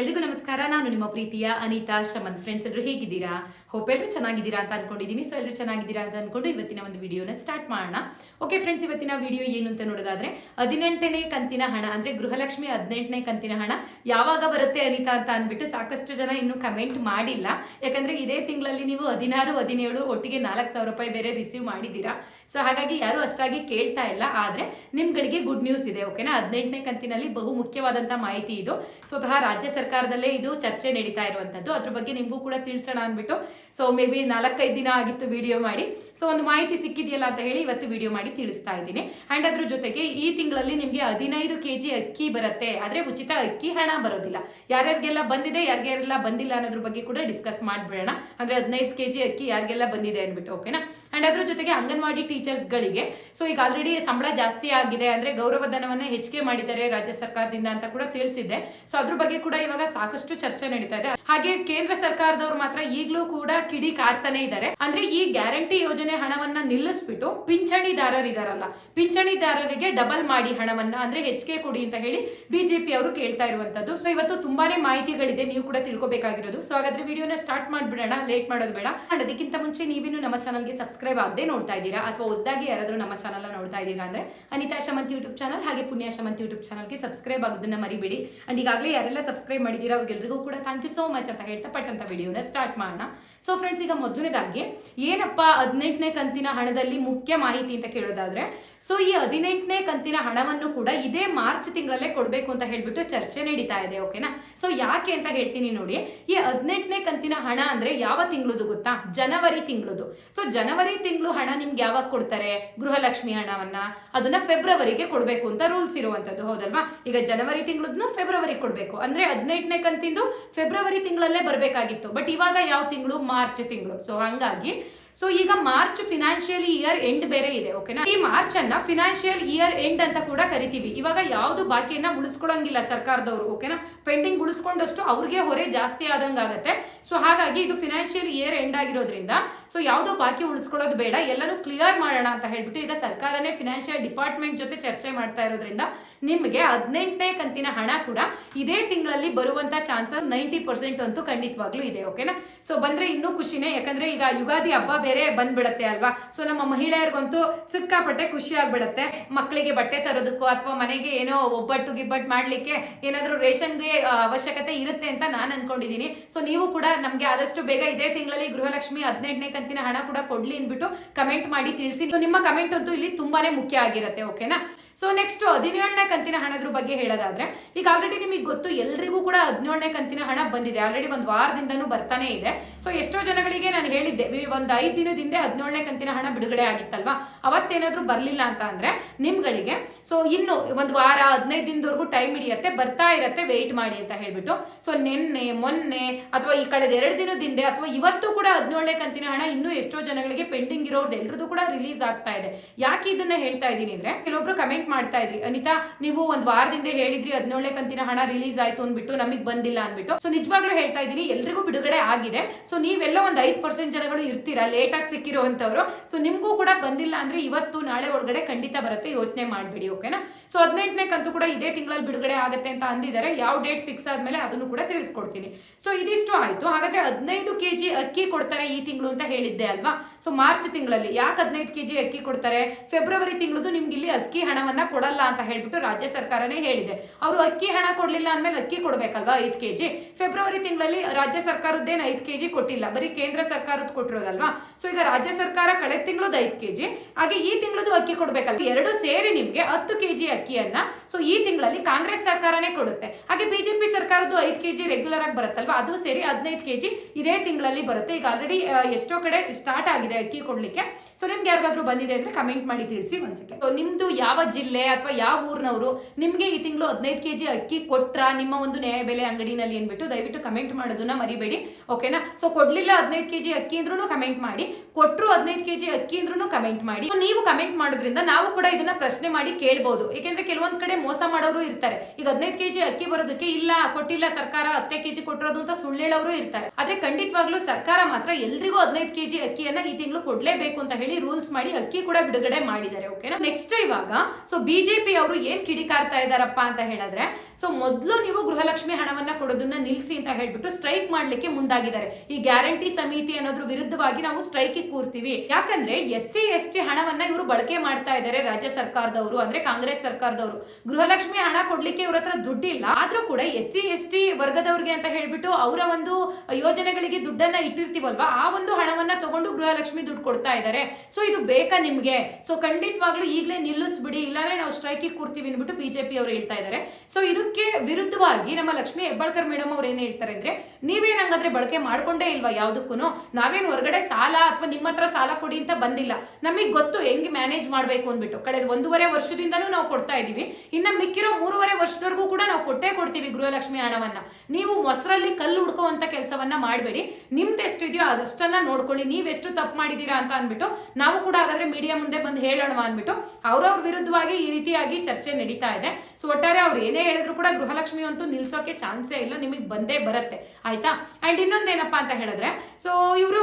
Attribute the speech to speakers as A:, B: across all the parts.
A: ಎಲ್ರಿಗೂ ನಮಸ್ಕಾರ, ನಾನು ನಿಮ್ಮ ಪ್ರೀತಿಯ ಅನಿತಾ ಶಮನ್. ಫ್ರೆಂಡ್ಸ್ ಎಲ್ಲರೂ ಹೇಗಿದ್ದೀರಾ? ಹೋಪ್ ಎಲ್ಲರೂ ಚೆನ್ನಾಗಿದ್ದೀರಾ ಅಂತ ಅನ್ಕೊಂಡಿದ್ದೀನಿ. ಸೊ ಎಲ್ಲರೂ ಚೆನ್ನಾಗಿದ್ದೀರಾ ಅಂತ ಅನ್ಕೊಂಡು ಇವತ್ತಿನ ಒಂದು ವಿಡಿಯೋನ ಸ್ಟಾರ್ಟ್ ಮಾಡೋಣ. ಓಕೆ ಫ್ರೆಂಡ್ಸ್ ಇವತ್ತಿನ ವಿಡಿಯೋ ಏನು ಅಂತ ನೋಡೋದಾದ್ರೆ, ಹದಿನೆಂಟನೇ ಕಂತಿನ ಹಣ, ಅಂದ್ರೆ ಗೃಹಲಕ್ಷ್ಮಿ ಹದಿನೆಂಟನೇ ಕಂತಿನ ಹಣ ಯಾವಾಗ ಬರುತ್ತೆ ಅನಿತಾ ಅಂತ ಅಂದ್ಬಿಟ್ಟು ಸಾಕಷ್ಟು ಜನ ಇನ್ನೂ ಕಮೆಂಟ್ ಮಾಡಿಲ್ಲ. ಯಾಕಂದ್ರೆ ಇದೇ ತಿಂಗಳಲ್ಲಿ ನೀವು ಹದಿನಾರು, ಹದಿನೇಳು, ಒಟ್ಟಿಗೆ ನಾಲ್ಕು ಸಾವಿರ ರೂಪಾಯಿ ಬೇರೆ ರಿಸೀವ್ ಮಾಡಿದ್ದೀರಾ? ಸೊ ಹಾಗಾಗಿ ಯಾರು ಅಷ್ಟಾಗಿ ಕೇಳ್ತಾ ಇಲ್ಲ. ಆದ್ರೆ ನಿಮ್ಗಳಿಗೆ ಗುಡ್ ನ್ಯೂಸ್ ಇದೆ ಓಕೆನಾ ಹದಿನೆಂಟನೇ ಕಂತಿನಲ್ಲಿ ಬಹು ಮುಖ್ಯವಾದಂತ ಮಾಹಿತಿ ಇದು. ಸ್ವತಃ ರಾಜ್ಯ ಸರ್ಕಾರದಲ್ಲೇ ಇದು ಚರ್ಚೆ ನಡೀತಾ ಇರುವಂತದ್ದು. ಅದ್ರ ಬಗ್ಗೆ ನಿಮಗೂ ಕೂಡ ತಿಳಿಸೋಣ ಅಂದ್ಬಿಟ್ಟು. ಸೊ ಮೇ ಬಿ ನಾಲ್ಕೈದು ದಿನ ಆಗಿತ್ತು ವಿಡಿಯೋ ಮಾಡಿ. ಸೊ ಒಂದು ಮಾಹಿತಿ ಸಿಕ್ಕಿದೆಯಲ್ಲ ಅಂತ ಹೇಳಿ ಇವತ್ತು ವಿಡಿಯೋ ಮಾಡಿ ತಿಳಿಸ್ತಾ ಇದ್ದೀನಿ. ಅಂಡ್ ಅದ್ರ ಜೊತೆಗೆ ಈ ತಿಂಗಳಲ್ಲಿ ನಿಮಗೆ ಹದಿನೈದು ಕೆ ಜಿ ಅಕ್ಕಿ ಬರುತ್ತೆ. ಆದ್ರೆ ಉಚಿತ ಅಕ್ಕಿ ಹಣ ಬರೋದಿಲ್ಲ. ಯಾರ್ಯಾರಿಗೆಲ್ಲ ಬಂದಿದೆ ಯಾರಿಗೆಲ್ಲ ಬಂದಿಲ್ಲ ಅನ್ನೋದ್ರ ಬಗ್ಗೆ ಕೂಡ ಡಿಸ್ಕಸ್ ಮಾಡ್ಬಿಡೋಣ. ಅಂದ್ರೆ ಹದಿನೈದು ಕೆ ಜಿ ಅಕ್ಕಿ ಯಾರಿಗೆಲ್ಲ ಬಂದಿದೆ ಅಂದ್ಬಿಟ್ಟು ಓಕೆನಾ ಅಂಡ್ ಅದ್ರ ಜೊತೆಗೆ ಅಂಗನವಾಡಿ ಟೀಚರ್ಸ್ಗಳಿಗೆ ಸೊ ಈಗ ಆಲ್ರೆಡಿ ಸಂಬಳ ಜಾಸ್ತಿ ಆಗಿದೆ ಅಂದ್ರೆ ಗೌರವ ಧನವನ್ನ ಹೆಚ್ಚಿಗೆ ಮಾಡಿದ್ದಾರೆ ರಾಜ್ಯ ಸರ್ಕಾರದಿಂದ ಅಂತ ಕೂಡ ತಿಳಿಸಿದೆ ಸೊ ಅದ್ರ ಬಗ್ಗೆ ಕೂಡ ಇವಾಗ ಸಾಕಷ್ಟು ಚರ್ಚೆ ನಡೀತಾ ಇದೆ. ಹಾಗೆ ಕೇಂದ್ರ ಸರ್ಕಾರದವರು ಮಾತ್ರ ಈಗಲೂ ಕೂಡ ಕಿಡಿ ಕಾರ್ತಾನೆ ಇದ್ದಾರೆ. ಅಂದ್ರೆ ಈ ಗ್ಯಾರಂಟಿ ಯೋಜನೆ ಹಣವನ್ನ ನಿಲ್ಲಿಸ್ಬಿಟ್ಟು ಪಿಂಚಣಿದಾರರಿದಾರಲ್ಲ ಪಿಂಚಣಿದಾರರಿಗೆ ಡಬಲ್ ಮಾಡಿ ಹಣವನ್ನ ಅಂದ್ರೆ ಹೆಚ್ಚಿಗೆ ಕೊಡಿ ಅಂತ ಹೇಳಿ ಬಿಜೆಪಿ ಅವರು ಕೇಳ್ತಾ ಇರುವಂತದ್ದು. ಸೊ ಇವತ್ತು ತುಂಬಾನೇ ಮಾಹಿತಿಗಳಿದೆ, ನೀವು ಕೂಡ ತಿಳ್ಕೊಬೇಕಾಗಿರೋದು. ಸೊ ಹಾಗಾದ್ರೆ ವಿಡಿಯೋನ ಸ್ಟಾರ್ಟ್ ಮಾಡ್ಬಿಡೋಣ ಲೇಟ್ ಮಾಡೋದು ಬೇಡ. ಅದಕ್ಕಿಂತ ಮುಂಚೆ ನೀವಿನ್ನು ನಮ್ಮ ಚಾನಲ್ಗೆ ಸಬ್ಸ್ಕ್ರೈಬ್ ಆಗದೆ ನೋಡ್ತಾ ಇದ್ದೀರಾ ಅಥವಾ ಹೊಸದಾಗಿ ಯಾರಾದರೂ ನಮ್ಮ ಚಾನಲ್ನ ನೋಡ್ತಾ ಇದ್ದೀರಾ ಅಂದ್ರೆ ಅನಿತಾ ಶಮಂತ್ ಯೂಟ್ಯೂಬ್ ಚಾನಲ್ ಹಾಗೆ ಪುಣ್ಯ ಶಮಂತ್ ಯೂಟ್ಯೂಬ್ ಚಾನಲ್ಗೆ ಸಬ್ಸ್ಕ್ರೈಬ್ ಆಗೋದನ್ನ ಮರಿಬೇಡಿ. ಅಂಡ್ ಈಗಾಗಲೇ ಯಾರೆಲ್ಲ ಸಬ್ಸ್ಕ್ರೈಬ್ ಮಾಡಿದ್ದೀರಾ ಅವ್ರಿಗೆಲ್ರಿಗೂ ಕೂಡ ಥ್ಯಾಂಕ್ ಯು ಸೋ ಮಚ್ ಅಂತ ಹೇಳ್ತಾ ಪಟ್ಟಂತ ವಿಡಿಯೋನ ಸ್ಟಾರ್ಟ್ ಮಾಡೋಣ. ಸೊ ಫ್ರೆಂಡ್ಸ್ ಈಗ ಮೊದಲನೇದಾಗಿ ಏನಪ್ಪ ಹದಿನೆಂಟನೇ ಕಂತಿನ ಹಣದಲ್ಲಿ ಮುಖ್ಯ ಮಾಹಿತಿ ಅಂತ ಕೇಳೋದಾದ್ರೆ ಸೊ ಈ ಹದಿನೆಂಟನೇ ಕಂತಿನ ಹಣವನ್ನು ಕೂಡ ಇದೇ ಮಾರ್ಚ್ ತಿಂಗಳಲ್ಲೇ ಕೊಡಬೇಕು ಅಂತ ಹೇಳ್ಬಿಟ್ಟು ಚರ್ಚೆ ನಡೀತಾ ಇದೆ ಓಕೆನಾ ಸೊ ಯಾಕೆ ಅಂತ ಹೇಳ್ತೀನಿ ನೋಡಿ, ಈ ಹದಿನೆಂಟನೇ ಕಂತಿನ ಹಣ ಅಂದ್ರೆ ಯಾವ ತಿಂಗಳದು ಗೊತ್ತಾ? ಜನವರಿ ತಿಂಗಳದು. ಸೊ ಜನವರಿ ತಿಂಗಳು ಹಣ ನಿಮ್ಗೆ ಯಾವಾಗ ಕೊಡ್ತಾರೆ? ಗೃಹಲಕ್ಷ್ಮಿ ಹಣವನ್ನ? ಅದನ್ನ ಫೆಬ್ರವರಿಗೆ ಕೊಡಬೇಕು ಅಂತ ರೂಲ್ಸ್ ಇರುವಂತದ್ದು, ಹೌದಲ್ವಾ? ಈಗ ಜನವರಿ ತಿಂಗಳದನ್ನು ಫೆಬ್ರವರಿ ಕೊಡಬೇಕು. ಅಂದ್ರೆ ಹದಿನೆಂಟನೇ ಕಂತಿಂದು ಫೆಬ್ರವರಿ ತಿಂಗಳಲ್ಲೇ ಬರಬೇಕಾಗಿತ್ತು. ಬಟ್ ಇವಾಗ ಯಾವ ತಿಂಗಳು? ಮಾರ್ಚ್ ತಿಂಗಳು. ಸೊ ಹಂಗಾಗಿ ಸೊ ಈಗ ಮಾರ್ಚ್ ಫಿನಾನ್ಷಿಯಲ್ ಇಯರ್ ಎಂಡ್ ಬೇರೆ ಇದೆ ಓಕೆನಾ ಈ ಮಾರ್ಚ್ ಅನ್ನ ಫಿನಾನ್ಷಿಯಲ್ ಇಯರ್ ಎಂಡ್ ಅಂತ ಕೂಡ ಕರಿತೀವಿ. ಇವಾಗ ಯಾವ್ದು ಬಾಕಿಯನ್ನ ಉಳಿಸ್ಕೊಳಂಗಿಲ್ಲ ಸರ್ಕಾರದವರು ಓಕೆನಾ ಪೆಂಡಿಂಗ್ ಉಳಿಸ್ಕೊಂಡಷ್ಟು ಅವ್ರಿಗೆ ಹೊರೆ ಜಾಸ್ತಿ ಆದಂಗಾಗತ್ತೆ. ಸೊ ಹಾಗಾಗಿ ಇದು ಫಿನಾನ್ಷಿಯಲ್ ಇಯರ್ ಎಂಡ್ ಆಗಿರೋದ್ರಿಂದ ಸೊ ಯಾವ್ದೋ ಬಾಕಿ ಉಳಿಸ್ಕೊಳ್ಳೋದು ಬೇಡ, ಎಲ್ಲನೂ ಕ್ಲಿಯರ್ ಮಾಡೋಣ ಅಂತ ಹೇಳ್ಬಿಟ್ಟು ಈಗ ಸರ್ಕಾರನೇ ಫಿನಾನ್ಷಿಯಲ್ ಡಿಪಾರ್ಟ್ಮೆಂಟ್ ಜೊತೆ ಚರ್ಚೆ ಮಾಡ್ತಾ ಇರೋದ್ರಿಂದ ನಿಮಗೆ ಹದಿನೆಂಟನೇ ಕಂತಿನ ಹಣ ಕೂಡ ಇದೇ ತಿಂಗಳಲ್ಲಿ ಬರುವಂತ ಚಾನ್ಸಸ್ ನೈಂಟಿ ಪರ್ಸೆಂಟ್ ಅಂತೂ ಖಂಡಿತವಾಗ್ಲೂ ಇದೆ ಓಕೆನಾ ಸೊ ಬಂದ್ರೆ ಇನ್ನೂ ಖುಷಿನೇ, ಯಾಕಂದ್ರೆ ಈಗ ಯುಗಾದಿ ಹಬ್ಬ ಬೇರೆ ಬಂದ್ಬಿಡತ್ತೆ ಅಲ್ವಾ? ಸೊ ನಮ್ಮ ಮಹಿಳೆಯರಿಗಂತೂ ಸಿಕ್ಕಾಪಟ್ಟೆ ಖುಷಿ ಆಗ್ಬಿಡತ್ತೆ. ಮಕ್ಕಳಿಗೆ ಬಟ್ಟೆ ತರೋದಕ್ಕೂ ಅಥವಾ ಮನೆಗೆ ಏನೋ ಒಬ್ಬಟ್ಟು ಗಿಬ್ಬಟ್ಟು ಮಾಡಲಿಕ್ಕೆ ಏನಾದರೂ ರೇಷನ್ಗೆ ಅವಶ್ಯಕತೆ ಇರುತ್ತೆ ಅಂತ ನಾನು ಅನ್ಕೊಂಡಿದ್ದೀನಿ ಸೊ ನೀವು ಕೂಡ ನಮಗೆ ಆದಷ್ಟು ಬೇಗ ಇದೇ ತಿಂಗಳಲ್ಲಿ ಗೃಹಲಕ್ಷ್ಮಿ ಹದಿನೆಂಟನೇ ಕಂತಿನ ಹಣ ಕೂಡ ಕೊಡ್ಲಿ ಅಂದ್ಬಿಟ್ಟು ಕಮೆಂಟ್ ಮಾಡಿ ತಿಳಿಸಿ. ನಿಮ್ಮ ಕಮೆಂಟ್ ಅಂತೂ ಇಲ್ಲಿ ತುಂಬಾನೇ ಮುಖ್ಯ ಆಗಿರುತ್ತೆ ಓಕೆನಾ ಸೊ ನೆಕ್ಸ್ಟ್ ಹದಿನೇಳನೇ ಕಂತಿನ ಹಣದ್ರ ಬಗ್ಗೆ ಹೇಳೋದಾದ್ರೆ, ಈಗ ಆಲ್ರೆಡಿ ನಿಮಗೆ ಗೊತ್ತು ಎಲ್ರಿಗೂ ಕೂಡ ಹದಿನೇಳನೇ ಕಂತಿನ ಹಣ ಬಂದಿದೆ. ಆಲ್ರೆಡಿ ಒಂದು ವಾರದಿಂದನೂ ಬರ್ತಾನೆ ಇದೆ. ಸೊ ಎಷ್ಟೋ ಜನಗಳಿಗೆ ನಾನು ಹೇಳಿದ್ದೆ ಒಂದು ಐದು ದಿನದ ಹಿಂದೆ ಹದಿನೇಳನೇ ಕಂತಿನ ಹಣ ಬಿಡುಗಡೆ ಆಗಿತ್ತಲ್ವಾ? ಅವತ್ತೇನಾದ್ರೂ ಬರಲಿಲ್ಲ ಅಂತ ಅಂದ್ರೆ ನಿಮ್ಗಳಿಗೆ ಸೊ ಇನ್ನು ಒಂದು ವಾರ, ಹದಿನೈದು ದಿನದವರೆಗೂ ಟೈಮ್ ಹಿಡಿಯತ್ತೆ, ಬರ್ತಾ ಇರತ್ತೆ ವೆಯ್ಟ್ ಮಾಡಿ ಅಂತ ಹೇಳ್ಬಿಟ್ಟು. ಸೊ ನಿನ್ನೆ, ಮೊನ್ನೆ ಅಥವಾ ಈ ಕಳೆದ ಎರಡು ದಿನದ ಹಿಂದೆ ಅಥವಾ ಇವತ್ತು ಕೂಡ ಹದಿನೇಳನೇ ಕಂತಿನ ಹಣ ಇನ್ನೂ ಎಷ್ಟೋ ಜನಗಳಿಗೆ ಪೆಂಡಿಂಗ್ ಇರೋರ್ದು ಎಲ್ರದ್ದು ಕೂಡ ರಿಲೀಸ್ ಆಗ್ತಾ ಇದೆ. ಯಾಕೆ ಇದನ್ನ ಹೇಳ್ತಾ ಇದ್ದೀನಿ ಅಂದ್ರೆ, ಕೆಲವೊಬ್ರು ಕಮೆಂಟ್ ಮಾಡ್ತಾ ಇದ್ರಿ, ಅನಿತಾ, ನೀವು ಒಂದು ವಾರದಿಂದ ಹೇಳಿದ್ರಿ ಹದಿನೇಳನೇ ಕಂತಿನ ಹಣ ರಿಲೀಸ್ ಆಯ್ತು ಅಂದ್ಬಿಟ್ಟು, ನಮಗೆ ಬಂದಿಲ್ಲ ಅಂದ್ಬಿಟ್ಟು. ಸೊ ನಿಜವಾಗ್ಲೂ ಹೇಳ್ತಾ ಇದ್ದೀನಿ, ಎಲ್ರಿಗೂ ಬಿಡುಗಡೆ ಆಗಿದೆ. ಸೊ ನೀವೆಲ್ಲ ಒಂದು ಐದು ಪರ್ಸೆಂಟ್ ಜನಗಳು ಇರ್ತೀರಾ ಲೇಟ್ ಆಗಿ ಸಿಕ್ಕಿರುವಂತವ್ರು ಸೊ ನಿಮಗೂ ಕೂಡ ಬಂದಿಲ್ಲ ಅಂದ್ರೆ ಇವತ್ತು ನಾಳೆ ಒಳಗಡೆ ಖಂಡಿತ ಬರುತ್ತೆ, ಯೋಚನೆ ಮಾಡಬೇಡಿ ಓಕೆನಾ ಸೊ ಹದಿನೆಂಟನೇ ಕಂತು ಕೂಡ ಇದೇ ತಿಂಗಳಲ್ಲಿ ಬಿಡುಗಡೆ ಆಗುತ್ತೆ ಅಂತ ಅಂದಿದ್ದಾರೆ ಯಾವ ಡೇಟ್ ಫಿಕ್ಸ್ ಆದ್ಮೇಲೆ ಅದನ್ನು ಕೂಡ ತಿಳಿಸ್ಕೊಡ್ತೀನಿ. ಸೊ ಇದಿಷ್ಟು ಆಯ್ತು. ಹಾಗಾದ್ರೆ ಹದಿನೈದು ಕೆಜಿ ಅಕ್ಕಿ ಕೊಡ್ತಾರೆ ಈ ತಿಂಗಳು ಅಂತ ಹೇಳಿದ್ದೆ ಅಲ್ವಾ? ಸೊ ಮಾರ್ಚ್ ತಿಂಗಳಲ್ಲಿ. ಯಾಕೆ ಹದಿನೈದು ಕೆಜಿ ಅಕ್ಕಿ ಕೊಡ್ತಾರೆ? ಫೆಬ್ರವರಿ ತಿಂಗಳದು ನಿಮ್ಗೆ ಇಲ್ಲಿ ಅಕ್ಕಿ ಹಣವನ್ನ ಕೊಡಲ್ಲ ಅಂತ ಹೇಳ್ಬಿಟ್ಟು ರಾಜ್ಯ ಸರ್ಕಾರನೇ ಹೇಳಿದೆ. ಅವರು ಅಕ್ಕಿ ಹಣ ಕೊಡಲಿಲ್ಲ ಅಂದಮೇಲೆ ಅಕ್ಕಿ ಕೊಡಬೇಕಲ್ವಾ ಐದು ಕೆಜಿ? ಫೆಬ್ರವರಿ ತಿಂಗಳಲ್ಲಿ ರಾಜ್ಯ ಸರ್ಕಾರದ್ದೇನು ಐದು ಕೆಜಿ ಕೊಟ್ಟಿಲ್ಲ? ಬರೀ ಕೇಂದ್ರ ಸರ್ಕಾರದ್ದು ಕೊಟ್ಟಿರೋದಲ್ವಾ? ಸೊ ಈಗ ರಾಜ್ಯ ಸರ್ಕಾರ ಕಳೆದ ತಿಂಗಳದ್ದು ಐದು ಕೆಜಿ, ಹಾಗೆ ಈ ತಿಂಗಳದು ಅಕ್ಕಿ ಕೊಡಬೇಕಲ್ಲ ಎರಡು ಸೇರಿ ನಿಮಗೆ ಹತ್ತು ಕೆಜಿ ಅಕ್ಕಿಯನ್ನ ಸೊ ಈ ತಿಂಗಳಲ್ಲಿ ಕಾಂಗ್ರೆಸ್ ಸರ್ಕಾರನೇ ಕೊಡುತ್ತೆ. ಹಾಗೆ ಬಿಜೆಪಿ ಸರ್ಕಾರದ್ದು ಐದು ಕೆಜಿ ರೆಗ್ಯುಲರ್ ಆಗಿ ಬರುತ್ತಲ್ವ? ಅದು ಸೇರಿ ಹದಿನೈದು ಕೆಜಿ ಇದೇ ತಿಂಗಳಲ್ಲಿ ಬರುತ್ತೆ. ಈಗ ಆಲ್ರೆಡಿ ಎಷ್ಟೋ ಕಡೆ ಸ್ಟಾರ್ಟ್ ಆಗಿದೆ ಅಕ್ಕಿ ಕೊಡ್ಲಿಕ್ಕೆ. ಸೊ ನಿಮ್ಗೆ ಯಾರಿಗಾದ್ರೂ ಬಂದಿದೆ ಅಂದ್ರೆ ಕಮೆಂಟ್ ಮಾಡಿ ತಿಳಿಸಿ ಒಂದ್ಸಕ್ಕೆ ಸೊ ನಿಮ್ದು ಯಾವ ಜಿಲ್ಲೆ ಅಥವಾ ಯಾವ ಊರ್ನವರು ನಿಮಗೆ ಈ ತಿಂಗಳು ಹದಿನೈದು ಕೆಜಿ ಅಕ್ಕಿ ಕೊಟ್ರ? ನಿಮ್ಮ ಒಂದು ನ್ಯಾಯ ಬೆಲೆ ಅಂಗಡಿನಲ್ಲಿ ಅಂದ್ಬಿಟ್ಟು ದಯವಿಟ್ಟು ಕಮೆಂಟ್ ಮಾಡೋದನ್ನ ಮರಿಬೇಡಿ ಓಕೆನಾ ಸೊ ಕೊಡಲಿಲ್ಲ ಹದಿನೈದು ಕೆಜಿ ಅಕ್ಕಿ ಅಂದ್ರೂ ಕಮೆಂಟ್ ಮಾಡಿ. ಮಾಡಿ ಕೊಟ್ಟರು ಹದಿನೈದು ಕೆಜಿ ಅಕ್ಕಿ ಅಂದ್ರೂ ಕಮೆಂಟ್ ಮಾಡಿ. ನೀವು ಕಮೆಂಟ್ ಮಾಡೋದ್ರಿಂದ ನಾವು ಕೂಡ ಇದನ್ನ ಪ್ರಶ್ನೆ ಮಾಡಿ ಕೇಳಬಹುದು ಏಕೆಂದ್ರೆ ಕೆಲವೊಂದ್ ಕಡೆ ಮೋಸ ಮಾಡೋರು ಇರ್ತಾರೆ. ಈಗ ಹದಿನೈದು ಕೆಜಿ ಅಕ್ಕಿ ಬರೋದಕ್ಕೆ ಇಲ್ಲ, ಕೊಟ್ಟಿಲ್ಲ ಸರ್ಕಾರ ಹತ್ತೆ ಕೆಜಿ ಕೊಟ್ಟಿರೋದು ಅಂತ ಸುಳ್ಳು ಹೇಳೋರು ಇರ್ತಾರೆ. ಆದ್ರೆ ಖಂಡಿತವಾಗ್ಲೂ ಸರ್ಕಾರ ಮಾತ್ರ ಎಲ್ರಿಗೂ ಹದಿನೈದು ಕೆಜಿ ಅಕ್ಕಿಯನ್ನ ಈ ತಿಂಗಳು ಕೊಡ್ಲೇಬೇಕು ಅಂತ ಹೇಳಿ ರೂಲ್ಸ್ ಮಾಡಿ ಅಕ್ಕಿ ಕೂಡ ಬಿಡುಗಡೆ ಮಾಡಿದ್ದಾರೆ ಓಕೆನಾ ನೆಕ್ಸ್ಟ್ ಇವಾಗ ಸೊ ಬಿಜೆಪಿ ಅವರು ಏನ್ ಕಿಡಿಕಾರ್ತಾ ಇದಾರಪ್ಪ ಅಂತ ಹೇಳಿದ್ರೆ ಸೊ ಮೊದಲು ನೀವು ಗೃಹಲಕ್ಷ್ಮಿ ಹಣವನ್ನ ಕೊಡೋದನ್ನ ನಿಲ್ಸಿ ಅಂತ ಹೇಳ್ಬಿಟ್ಟು ಸ್ಟ್ರೈಕ್ ಮಾಡ್ಲಿಕ್ಕೆ ಮುಂದಾಗಿದ್ದಾರೆ. ಈ ಗ್ಯಾರಂಟಿ ಸಮಿತಿ ಅನ್ನೋದ್ರ ವಿರುದ್ಧವಾಗಿ ನಾವು ಸ್ಟ್ರೈಕ್ ಕೂರ್ತೀವಿ. ಯಾಕಂದ್ರೆ ಎಸ್ ಸಿ ಎಸ್ ಟಿ ಹಣವನ್ನ ಇವರು ಬಳಕೆ ಮಾಡ್ತಾ ಇದ್ದಾರೆ ರಾಜ್ಯ ಸರ್ಕಾರದವರು, ಅಂದ್ರೆ ಕಾಂಗ್ರೆಸ್ ಸರ್ಕಾರದವರು. ಗೃಹಲಕ್ಷ್ಮಿ ಹಣ ಕೊಡ್ಲಿಕ್ಕೆ ಇವ್ರ ಹತ್ರ ದುಡ್ಡಿಲ್ಲ. ಆದ್ರೂ ಕೂಡ ಎಸ್ ಸಿ ಎಸ್ ಟಿ ವರ್ಗದವ್ರಿಗೆ ಅಂತ ಹೇಳ್ಬಿಟ್ಟು ಅವರ ಒಂದು ಯೋಜನೆಗಳಿಗೆ ದುಡ್ಡನ್ನ ಇಟ್ಟಿರ್ತೀವಲ್ವಾ? ಆ ಒಂದು ಹಣವನ್ನ ತಗೊಂಡು ಗೃಹಲಕ್ಷ್ಮಿ ದುಡ್ಡು ಕೊಡ್ತಾ ಇದ್ದಾರೆ ಸೊ ಇದು ಬೇಕಾ ನಿಮ್ಗೆ? ಸೊ ಖಂಡಿತವಾಗ್ಲೂ ಈಗಲೇ ನಿಲ್ಲಿಸ್ಬಿಡಿ. ಇಲ್ಲಾಂದ್ರೆ ನಾವು ಸ್ಟ್ರೈಕಿಗೆ ಕೂರ್ತೀವಿ ಅಂದ್ಬಿಟ್ಟು ಬಿಜೆಪಿ ಅವರು ಹೇಳ್ತಾ ಇದ್ದಾರೆ ಸೊ ಇದಕ್ಕೆ ವಿರುದ್ಧವಾಗಿ ನಮ್ಮ ಲಕ್ಷ್ಮಿ ಹೆಬ್ಬಾಳ್ಕರ್ ಮೇಡಮ್ ಅವ್ರು ಏನ್ ಹೇಳ್ತಾರೆ ಅಂದ್ರೆ ನೀವೇನ್ ಹಂಗಾದ್ರೆ ಬಳಕೆ ಮಾಡ್ಕೊಂಡೇ ಇಲ್ವಾ ಯಾವ್ದಕ್ಕೂ ನಾವೇನ್ ಹೊರಗಡೆ ಸಾಲ ಅಥವಾ ನಿಮ್ಮ ಹತ್ರ ಸಾಲ ಕೊಡಿ ಅಂತ ಬಂದಿಲ್ಲ. ನಮಗೆ ಗೊತ್ತು ಹೆಂಗ್ ಮ್ಯಾನೇಜ್ ಮಾಡ್ಬೇಕು ಅಂದ್ಬಿಟ್ಟು. ಕಳೆದ ಒಂದೂವರೆ ವರ್ಷದಿಂದನೂ ನಾವು ಕೊಡ್ತಾ ಇದೀವಿ. ಇನ್ನ ಮಿಕ್ಕಿರೋ ಮೂರುವರೆ ವರ್ಷದವರೆಗೂ ಕೂಡ ನಾವು ಕೊಟ್ಟೇ ಕೊಡ್ತೀವಿ ಗೃಹಲಕ್ಷ್ಮಿ ಹಣವನ್ನ. ನೀವು ಮೊಸರಲ್ಲಿ ಕಲ್ಲು ಹುಡ್ಕೋವಂತ ಕೆಲಸವನ್ನ ಮಾಡಬೇಡಿ. ನಿಮ್ದು ಎಷ್ಟಿದೆಯೋ ಅದಷ್ಟನ್ನ ನೋಡ್ಕೊಳ್ಳಿ. ನೀವೆಷ್ಟು ತಪ್ಪು ಮಾಡಿದೀರಾ ಅಂತ ಅಂದ್ಬಿಟ್ಟು ನಾವು ಕೂಡ ಹಾಗಾದ್ರೆ ಮೀಡಿಯಾ ಮುಂದೆ ಬಂದು ಹೇಳೋಣ ಅಂದ್ಬಿಟ್ಟು, ಅವ್ರವ್ರ ವಿರುದ್ಧವಾಗಿ ಈ ರೀತಿಯಾಗಿ ಚರ್ಚೆ ನಡೀತಾ ಇದೆ. ಸೊ ಒಟ್ಟಾರೆ ಅವ್ರು ಏನೇ ಹೇಳಿದ್ರು ಕೂಡ ಗೃಹಲಕ್ಷ್ಮಿ ಅಂತೂ ನಿಲ್ಸೋಕೆ ಚಾನ್ಸೇ ಇಲ್ಲ, ನಿಮಗೆ ಬಂದೇ ಬರುತ್ತೆ, ಆಯ್ತಾ? ಅಂಡ್ ಇನ್ನೊಂದೇನಪ್ಪ ಅಂತ ಹೇಳಿದ್ರೆ ಸೊ ಇವರು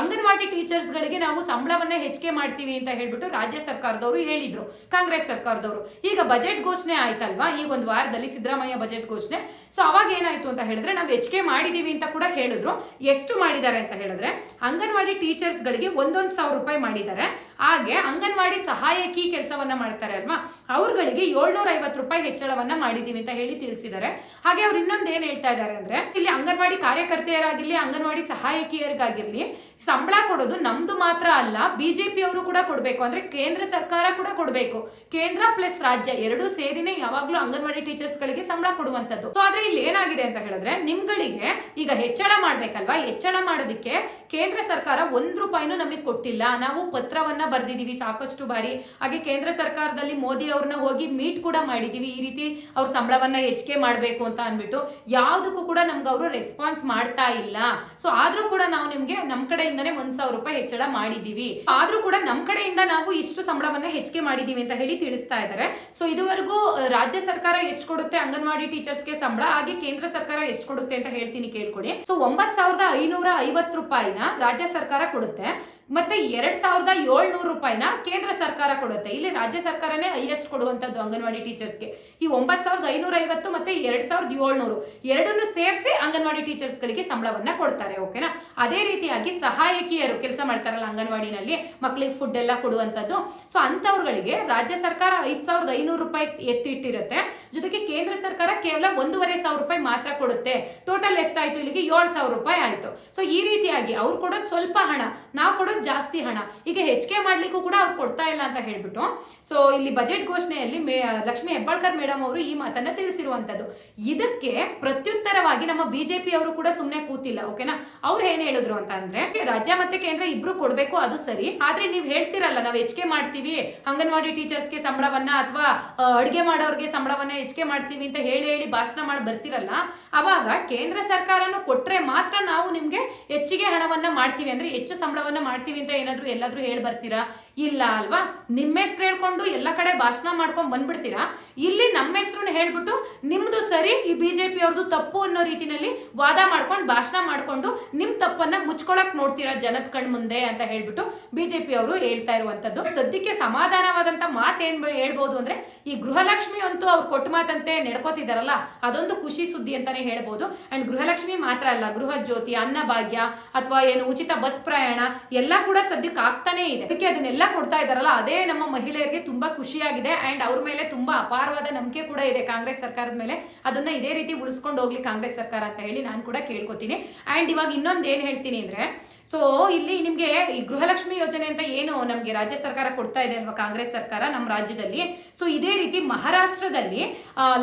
A: ಅಂಗನವಾಡಿ ಟೀಚರ್ಸ್ಗಳಿಗೆ ನಾವು ಸಂಬಳವನ್ನ ಹೆಚ್ಚಿಗೆ ಮಾಡ್ತೀವಿ ಅಂತ ಹೇಳ್ಬಿಟ್ಟು ರಾಜ್ಯ ಸರ್ಕಾರದವರು ಹೇಳಿದ್ರು, ಕಾಂಗ್ರೆಸ್ ಸರ್ಕಾರದವರು. ಈಗ ಬಜೆಟ್ ಘೋಷಣೆ ಆಯ್ತಲ್ವಾ? ಈಗ ಒಂದು ವಾರದಲ್ಲಿ ಸಿದ್ದರಾಮಯ್ಯ ಬಜೆಟ್ ಘೋಷಣೆ. ಸೊ ಅವಾಗ ಏನಾಯ್ತು ಅಂತ ಹೇಳಿದ್ರೆ, ನಾವು ಹೆಚ್ಚಿಗೆ ಮಾಡಿದೀವಿ ಅಂತ ಕೂಡ ಹೇಳಿದ್ರು. ಎಷ್ಟು ಮಾಡಿದ್ದಾರೆ ಅಂತ ಹೇಳಿದ್ರೆ, ಅಂಗನವಾಡಿ ಟೀಚರ್ಸ್ಗಳಿಗೆ ಒಂದೊಂದು ಸಾವಿರ ರೂಪಾಯಿ ಮಾಡಿದ್ದಾರೆ. ಹಾಗೆ ಅಂಗನವಾಡಿ ಸಹಾಯಕಿ ಕೆಲಸವನ್ನ ಮಾಡ್ತಾರೆ ಅಲ್ವಾ? ಅವ್ರಗಳಿಗೆ ಏಳ್ನೂರ ಐವತ್ತು ರೂಪಾಯಿ ಹೆಚ್ಚಳವನ್ನ ಮಾಡಿದೀವಿ ಅಂತ ಹೇಳಿ ತಿಳಿಸಿದ್ದಾರೆ. ಹಾಗೆ ಅವ್ರು ಇನ್ನೊಂದು ಏನ್ ಹೇಳ್ತಾ ಇದ್ದಾರೆ ಅಂದ್ರೆ, ಇಲ್ಲಿ ಅಂಗನವಾಡಿ ಕಾರ್ಯಕರ್ತೆಯರಾಗಿರ್ಲಿ, ಅಂಗನವಾಡಿ ಸಹಾಯಕಿಯರಿಗಾಗಿರ್ಲಿ ಸಂಬಳ ಕೊಡೋದು ನಮ್ದು ಮಾತ್ರ ಅಲ್ಲ, ಬಿಜೆಪಿ ಅವರು ಕೂಡ ಕೊಡಬೇಕು. ಅಂದ್ರೆ ಕೇಂದ್ರ ಸರ್ಕಾರ ಕೂಡ ಕೊಡಬೇಕು. ಕೇಂದ್ರ ಪ್ಲಸ್ ರಾಜ್ಯ ಎರಡೂ ಸೇರಿನೇ ಯಾವಾಗ್ಲೂ ಅಂಗನವಾಡಿ ಟೀಚರ್ಸ್ ಗಳಿಗೆ ಸಂಬಳ ಕೊಡುವಂತದ್ದು ಸೊ ಆದ್ರೆ ಇಲ್ಲಿ ಏನಾಗಿದೆ ಅಂತ ಹೇಳಿದ್ರೆ, ನಿಮ್ಗಳಿಗೆ ಈಗ ಹೆಚ್ಚಳ ಮಾಡ್ಬೇಕಲ್ವಾ? ಹೆಚ್ಚಳ ಮಾಡೋದಕ್ಕೆ ಕೇಂದ್ರ ಸರ್ಕಾರ ಒಂದ್ ರೂಪಾಯಿನೂ ನಮಗೆ ಕೊಟ್ಟಿಲ್ಲ. ನಾವು ಪತ್ರವನ್ನ ಬರ್ದಿದೀವಿ ಸಾಕಷ್ಟು ಬಾರಿ. ಹಾಗೆ ಕೇಂದ್ರ ಸರ್ಕಾರದಲ್ಲಿ ಮೋದಿ ಅವ್ರನ್ನ ಹೋಗಿ ಮೀಟ್ ಕೂಡ ಮಾಡಿದೀವಿ. ಈ ರೀತಿ ಅವ್ರ ಸಂಬಳವನ್ನ ಹೆಚ್ಚಿಗೆ ಮಾಡಬೇಕು ಅಂತ ಅಂದ್ಬಿಟ್ಟು ಯಾವ್ದಕ್ಕೂ ಕೂಡ ನಮ್ಗೆ ಅವರು ರೆಸ್ಪಾನ್ಸ್ ಮಾಡ್ತಾ ಇಲ್ಲ. ಸೊ ಆದ್ರೂ ಕೂಡ ನಾವು ನಿಮ್ಗೆ ನಮ್ ಕಡೆಯಿಂದನೇ ಒಂದ್ ಸಾವಿರ ರೂಪಾಯಿ ಹೆಚ್ಚಳ ಮಾಡಿದೀವಿ. ಆದ್ರೂ ಕೂಡ ನಮ್ ಕಡೆಯಿಂದ ನಾವು ಇಷ್ಟು ಸಂಬಳವನ್ನ ಹೆಚ್ಚಿಗೆ ಮಾಡಿದೀವಿ ಅಂತ ಹೇಳಿ ತಿಳಿಸ್ತಾ ಇದ್ದಾರೆ ಸೊ ಇದುವರೆಗೂ ರಾಜ್ಯ ಸರ್ಕಾರ ಎಷ್ಟು ಕೊಡುತ್ತೆ, ಅಂಗನವಾಡಿ ಟೀಚರ್ಸ್ಗೆ ಸಂಬಳ, ಹಾಗೆ ಕೇಂದ್ರ ಸರ್ಕಾರ ಎಷ್ಟು ಕೊಡುತ್ತೆ ಅಂತ ಹೇಳ್ತೀನಿ ಕೇಳ್ಕೊಡಿ. ಸೊ ಒಂಬತ್ ಸಾವಿರದ ಐನೂರ ಐವತ್ತು ರೂಪಾಯಿನ ರಾಜ್ಯ ಸರ್ಕಾರ ಕೊಡುತ್ತೆ. ಮತ್ತೆ ಎರಡ್ ಸಾವಿರದ ಏಳ್ನೂರು ರೂಪಾಯಿನ ಕೇಂದ್ರ ಸರ್ಕಾರ ಕೊಡುತ್ತೆ. ಇಲ್ಲಿ ರಾಜ್ಯ ಸರ್ಕಾರನೇ ಹೈಯೆಸ್ಟ್ ಕೊಡುವಂಥದ್ದು ಅಂಗನವಾಡಿ ಟೀಚರ್ಸ್ಗೆ ಈ ಒಂಬತ್ ಸಾವಿರದ ಐನೂರ ಐವತ್ತು ಮತ್ತೆ ಎರಡ್ ಸಾವಿರದ ಏಳ್ನೂರು ಎರಡನ್ನು ಸೇರಿಸಿ ಅಂಗನವಾಡಿ ಟೀಚರ್ಸ್ಗಳಿಗೆ ಸಂಬಳವನ್ನ ಕೊಡ್ತಾರೆ ಓಕೆನಾ ಅದೇ ರೀತಿಯಾಗಿ ಸಹಾಯಕಿಯರು ಕೆಲಸ ಮಾಡ್ತಾರಲ್ಲ ಅಂಗನವಾಡಿನಲ್ಲಿ ಮಕ್ಕಳಿಗೆ ಫುಡ್ ಎಲ್ಲ ಕೊಡುವಂತದ್ದು ಸೊ ಅಂತವ್ರುಗಳಿಗೆ ರಾಜ್ಯ ಸರ್ಕಾರ ಐದು ಸಾವಿರದ ಐನೂರು ರೂಪಾಯಿ ಎತ್ತಿಟ್ಟಿರುತ್ತೆ. ಜೊತೆಗೆ ಕೇಂದ್ರ ಸರ್ಕಾರ ಕೇವಲ ಒಂದೂವರೆ ಸಾವಿರ ರೂಪಾಯಿ ಮಾತ್ರ ಕೊಡುತ್ತೆ. ಟೋಟಲ್ ಎಷ್ಟಾಯ್ತು ಇಲ್ಲಿಗೆ? ಏಳು ಸಾವಿರ ರೂಪಾಯಿ ಆಯ್ತು. ಸೊ ಈ ರೀತಿಯಾಗಿ ಅವ್ರು ಕೊಡೋದು ಸ್ವಲ್ಪ ಹಣ. ನಾವು ಕೊಡೋದು ಜಾಸ್ತಿ ಹಣ. ಈಗ ಹೆಚ್ಚಿಗೆ ಮಾಡ್ಲಿಕ್ಕೂ ಕೂಡ ಅವ್ರು ಕೊಡ್ತಾ ಇಲ್ಲ ಅಂತ ಹೇಳ್ಬಿಟ್ಟು ಸೊ ಇಲ್ಲಿ ಬಜೆಟ್ ಘೋಷಣೆಯಲ್ಲಿ ಮೇ, ಲಕ್ಷ್ಮಿ ಹೆಬ್ಬಾಳ್ಕರ್ ಮೇಡಮ್ ಅವರು ಈ ಮಾತನ್ನ ತಿಳಿಸಿರುವಂತದ್ದು. ಇದಕ್ಕೆ ಪ್ರತ್ಯುತ್ತರವಾಗಿ ನಮ್ಮ ಬಿಜೆಪಿ ಅವರು ಕೂಡ ಸುಮ್ಮನೆ ಕೂತಿಲ್ಲ ಓಕೆನಾ ಅವ್ರು ಏನ್ ಹೇಳಿದ್ರು ಅಂತ ಅಂದ್ರೆ ರಾಜ್ಯ ಮತ್ತೆ ಕೇಂದ್ರ ಇಬ್ರು ಕೊಡ್ಬೇಕು, ಅದು ಸರಿ. ಆದ್ರೆ ನೀವು ಹೇಳ್ತಿರಲ್ಲ, ನಾವು ಹೆಚ್ಚಿಗೆ ಮಾಡ್ತೀವಿ. ಅಂಗನವಾಡಿ ಟೀಚರ್ಸ್ಗೆ ಸಂಬಳವನ್ನ ಅಥವಾ ಅಡುಗೆ ಮಾಡೋರ್ಗೆ ಸಂಬಳವನ್ನ ಹೆಚ್ಚಿಗೆ ಮಾಡ್ತೀವಿ ಅಂತ ಹೇಳಿ ಹೇಳಿ ಭಾಷಣ ಮಾಡಿ ಬರ್ತಿರಲ್ಲ. ಅವಾಗ ಕೇಂದ್ರ ಸರ್ಕಾರನು ಕೊಟ್ರೆ ಮಾತ್ರ ನಾವು ನಿಮ್ಗೆ ಹೆಚ್ಚಿಗೆ ಹಣವನ್ನ ಮಾಡ್ತೀವಿ. ಅಂದ್ರೆ ಹೆಚ್ಚು ಸಂಬಳವನ್ನ ಮಾಡ್ತೀವಿ ಅಂತ ಏನಾದ್ರು ಎಲ್ಲಾದ್ರೂ ಹೇಳಿ ಬರ್ತೀರಾ? ಇಲ್ಲ ಅಲ್ವಾ? ನಿಮ್ಮ ಹೆಸರು ಹೇಳ್ಕೊಂಡು ಎಲ್ಲ ಕಡೆ ಭಾಷಣ ಮಾಡ್ಕೊಂಡ್ ಬಂದ್ಬಿಡ್ತೀರಾ? ಇಲ್ಲಿ ನಮ್ಮ ಹೆಸರು ಹೇಳ್ಬಿಟ್ಟು ನಿಮ್ದು ಸರಿ, ಈ ಬಿಜೆಪಿ ಅವ್ರದ್ದು ತಪ್ಪು ಅನ್ನೋ ರೀತಿಯಲ್ಲಿ ವಾದ ಮಾಡ್ಕೊಂಡು ಭಾಷಣ ಮಾಡ್ಕೊಂಡು ನಿಮ್ ತಪ್ಪನ್ನ ಮುಚ್ಕೊಳಕ್ ನೋಡ್ತೀರಾ ಜನದ ಕಣ್ ಮುಂದೆ ಅಂತ ಹೇಳ್ಬಿಟ್ಟು ಬಿಜೆಪಿ ಅವರು ಹೇಳ್ತಾ ಇರುವಂತದ್ದು. ಸದ್ಯಕ್ಕೆ ಸಮಾಧಾನವಾದಂತ ಮಾತೇನ್ ಹೇಳ್ಬೋದು ಅಂದ್ರೆ ಈ ಗೃಹಲಕ್ಷ್ಮಿ ಅಂತೂ ಅವ್ರು ಕೊಟ್ಟ ಮಾತಂತೆ ನಡ್ಕೋತಿದಾರಲ್ಲ, ಅದೊಂದು ಖುಷಿ ಸುದ್ದಿ ಅಂತಾನೆ ಹೇಳ್ಬೋದು. ಅಂಡ್ ಗೃಹಲಕ್ಷ್ಮಿ ಮಾತ್ರ ಅಲ್ಲ ಗೃಹ ಜ್ಯೋತಿ ಅನ್ನಭಾಗ್ಯ, ಅಥವಾ ಏನು ಉಚಿತ ಬಸ್ ಪ್ರಯಾಣ, ಎಲ್ಲ ಕೂಡ ಸದ್ಯಕ್ಕೆ ಆಗ್ತಾನೆ ಇದೆ. ಅದಕ್ಕೆ ಅದನ್ನೆಲ್ಲ ಕೊಡ್ತಾ ಇದಾರಲ್ಲ ಅದೇ ನಮ್ಮ ಮಹಿಳೆಯರಿಗೆ ತುಂಬಾ ಖುಷಿಯಾಗಿದೆ ಅಂಡ್ ಅವ್ರ ಮೇಲೆ ತುಂಬಾ ಅಪಾರವಾದ ನಂಬಿಕೆ ಕೂಡ ಇದೆ ಕಾಂಗ್ರೆಸ್ ಸರ್ಕಾರದ ಮೇಲೆ. ಅದನ್ನ ಇದೇ ರೀತಿ ಉಳಿಸ್ಕೊಂಡು ಹೋಗ್ಲಿ ಕಾಂಗ್ರೆಸ್ ಸರ್ಕಾರ ಅಂತ ಹೇಳಿ ನಾನು ಕೂಡ ಕೇಳ್ಕೊತೀನಿ. ಅಂಡ್ ಇವಾಗ ಇನ್ನೊಂದು ಏನು ಹೇಳ್ತೀನಿ ಅಂದ್ರೆ ಸೊ ಇಲ್ಲಿ ನಿಮಗೆ ಈ ಗೃಹಲಕ್ಷ್ಮಿ ಯೋಜನೆ ಅಂತ ಏನು ನಮಗೆ ರಾಜ್ಯ ಸರ್ಕಾರ ಕೊಡ್ತಾ ಇದೆ ಅಲ್ವಾ ಕಾಂಗ್ರೆಸ್ ಸರ್ಕಾರ ನಮ್ಮ ರಾಜ್ಯದಲ್ಲಿ? ಸೊ ಇದೇ ರೀತಿ ಮಹಾರಾಷ್ಟ್ರದಲ್ಲಿ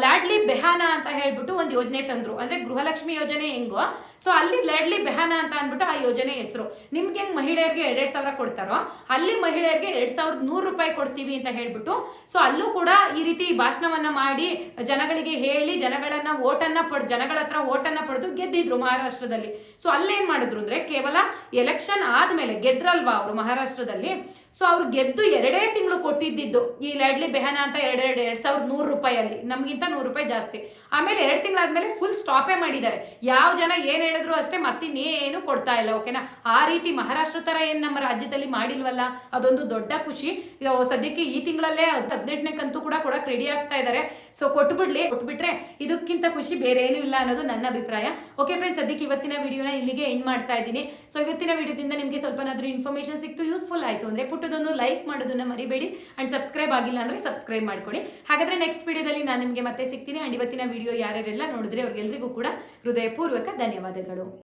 A: ಲ್ಯಾಡ್ಲಿ ಬೆಹಾನಾ ಅಂತ ಹೇಳ್ಬಿಟ್ಟು ಒಂದು ಯೋಜನೆ ತಂದ್ರು. ಅಂದ್ರೆ ಗೃಹಲಕ್ಷ್ಮಿ ಯೋಜನೆ ಹೆಂಗೋ ಸೊ ಅಲ್ಲಿ ಲಾಡ್ಲಿ ಬೆಹಾನ ಅಂತ ಅಂದ್ಬಿಟ್ಟು ಆ ಯೋಜನೆ ಹೆಸರು. ನಿಮ್ಗೆ ಹೆಂಗ್ ಮಹಿಳೆಯರಿಗೆ ಪುರುಷರಿಗೆ ಎರಡೆರಡು ಸಾವಿರ ಕೊಡ್ತಾರೋ, ಅಲ್ಲಿ ಮಹಿಳೆಯರಿಗೆ ಎರಡ್ ಸಾವಿರದ ನೂರು ರೂಪಾಯಿ ಕೊಡ್ತೀವಿ ಅಂತ ಹೇಳ್ಬಿಟ್ಟು ಸೊ ಅಲ್ಲೂ ಕೂಡ ಈ ರೀತಿ ಭಾಷಣವನ್ನ ಮಾಡಿ ಜನಗಳಿಗೆ ಹೇಳಿ, ಜನಗಳನ್ನ ಓಟನ್ನ ಪಡ್, ಜನಗಳ ಹತ್ರ ಓಟನ್ನ ಪಡೆದು ಗೆದ್ದಿದ್ರು ಮಹಾರಾಷ್ಟ್ರದಲ್ಲಿ. ಸೊ ಅಲ್ಲೇನ್ ಮಾಡಿದ್ರು ಅಂದ್ರೆ ಕೇವಲ ಎಲೆಕ್ಷನ್ ಆದ್ಮೇಲೆ ಗೆದ್ರಲ್ವಾ ಅವರು ಮಹಾರಾಷ್ಟ್ರದಲ್ಲಿ? ಸೊ ಅವ್ರು ಗೆದ್ದು ಎರಡೇ ತಿಂಗಳು ಕೊಟ್ಟಿದ್ದಿದ್ದು. ಈ ಲಾಡ್ಲಿ ಬೆಹನ ಅಂತ ಎರಡೆರಡು, ಎರಡು ಸಾವಿರದ ನೂರು ರೂಪಾಯಲ್ಲಿ. ನಮಗಿಂತ ನೂರು ರೂಪಾಯಿ ಜಾಸ್ತಿ. ಆಮೇಲೆ ಎರಡು ತಿಂಗಳಾದ್ಮೇಲೆ ಫುಲ್ ಸ್ಟಾಪೇ ಮಾಡಿದ್ದಾರೆ. ಯಾವ ಜನ ಏನು ಹೇಳಿದ್ರು ಅಷ್ಟೇ ಮತ್ತಿನ್ನೇನು ಕೊಡ್ತಾ ಇಲ್ಲ ಓಕೆನಾ ಆ ರೀತಿ ಮಹಾರಾಷ್ಟ್ರ ಥರ ಏನು ನಮ್ಮ ರಾಜ್ಯದಲ್ಲಿ ಮಾಡಿಲ್ವಲ್ಲ? ಅದೊಂದು ದೊಡ್ಡ ಖುಷಿ. ಸದ್ಯಕ್ಕೆ ಈ ತಿಂಗಳಲ್ಲೇ ಹದಿನೆಂಟನೇ ಕಂತು ಕೂಡ ಕೂಡ ರೆಡಿ ಆಗ್ತಾ ಇದ್ದಾರೆ ಸೊ ಕೊಟ್ಬಿಡ್ಲಿ, ಕೊಟ್ಬಿಟ್ರೆ ಇದಕ್ಕಿಂತ ಖುಷಿ ಬೇರೆ ಏನೂ ಇಲ್ಲ ಅನ್ನೋದು ನನ್ನ ಅಭಿಪ್ರಾಯ. ಓಕೆ ಫ್ರೆಂಡ್ಸ್ ಸದ್ಯಕ್ಕೆ ಇವತ್ತಿನ ವಿಡಿಯೋನ ಇಲ್ಲಿಗೆ ಎಂಡ್ ಮಾಡ್ತಾ ಇದ್ದೀನಿ. ಸೊ ಇವತ್ತಿನ ವಿಡಿಯೋದಿಂದ ನಿಮಗೆ ಸ್ವಲ್ಪನಾದ್ರೂ ಇನ್ಫಾರ್ಮೇಶನ್ ಸಿಕ್ತು ಯೂಸ್ಫುಲ್ ಆಯ್ತು ಅಂದ್ರೆ ಪುಟ್ಟದೊಂದು ಲೈಕ್ ಮಾಡೋದನ್ನ ಮರಿಬೇಡಿ ಅಂಡ್ ಸಬ್ಸ್ಕ್ರೈಬ್ ಆಗಿಲ್ಲ ಅಂದ್ರೆ ಸಬ್ಸ್ಕ್ರೈಬ್ ಮಾಡ್ಕೊಳ್ಳಿ. ಹಾಗಾದ್ರೆ ನೆಕ್ಸ್ಟ್ ವಿಡಿಯೋದಲ್ಲಿ ನಾನು ನಿಮಗೆ ಮತ್ತೆ ಸಿಗ್ತೀನಿ. ಅಂಡ್ ಇವತ್ತಿನ ವಿಡಿಯೋ ಯಾರ್ಯಾರೆಲ್ಲ ನೋಡಿದ್ರೆ ಅವ್ರಿಗೆಲ್ರಿಗೂ ಕೂಡ ಹೃದಯಪೂರ್ವಕ ಧನ್ಯವಾದಗಳು.